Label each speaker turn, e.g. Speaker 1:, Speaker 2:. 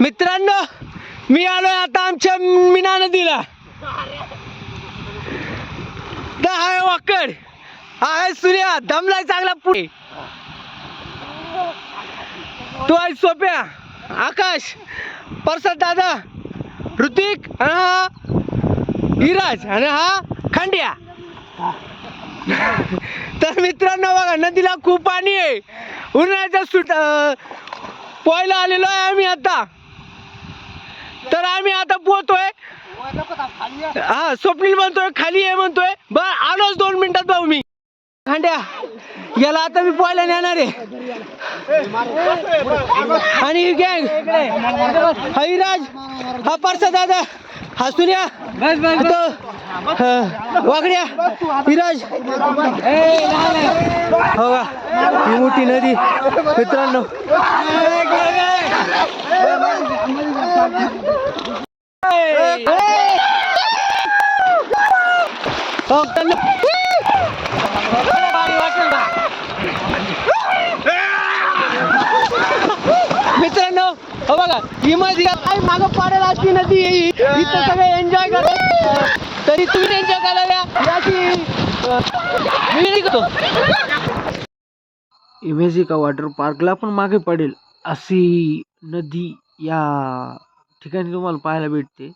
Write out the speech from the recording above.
Speaker 1: मित्रांनो मी आलोय आता आमच्या मीना नदीला. तर आहे वाकड. आहे सूर्या दमलाय चांगला पुढे. तो आहे सोप्या आकाश परसाद दादा ऋतिक आणि हा विराज आणि हा खांड्या. तर मित्रांनो बघा नदीला खूप पाणी आहे. उन्हाळ्याचा सुट पोहायला आलेलो आहे आम्ही आता. तर आम्ही आता पोहतोय. हा स्वप्नील म्हणतोय खाली आहे म्हणतोय. बर आलोच दोन मिनिटात भाऊ मी. खांड्या याला आता मी पोहायला नेणार आहे. आणि ही गँग हा हा परसा दादा हा या वागड्या विराज हो का? ही मोठी नदी मित्रांनो हो, मित्रांनो. हो बघा ही काय मागं पाडेल अशी नदी इथं सगळे एन्जॉय करतात तरी तुम्ही एन्जॉय करायला याची मी इमेजिका वॉटर पार्कला पण मागे पडेल अशी नदी या ठिकाणी तुम्हाला पाहायला भेटते.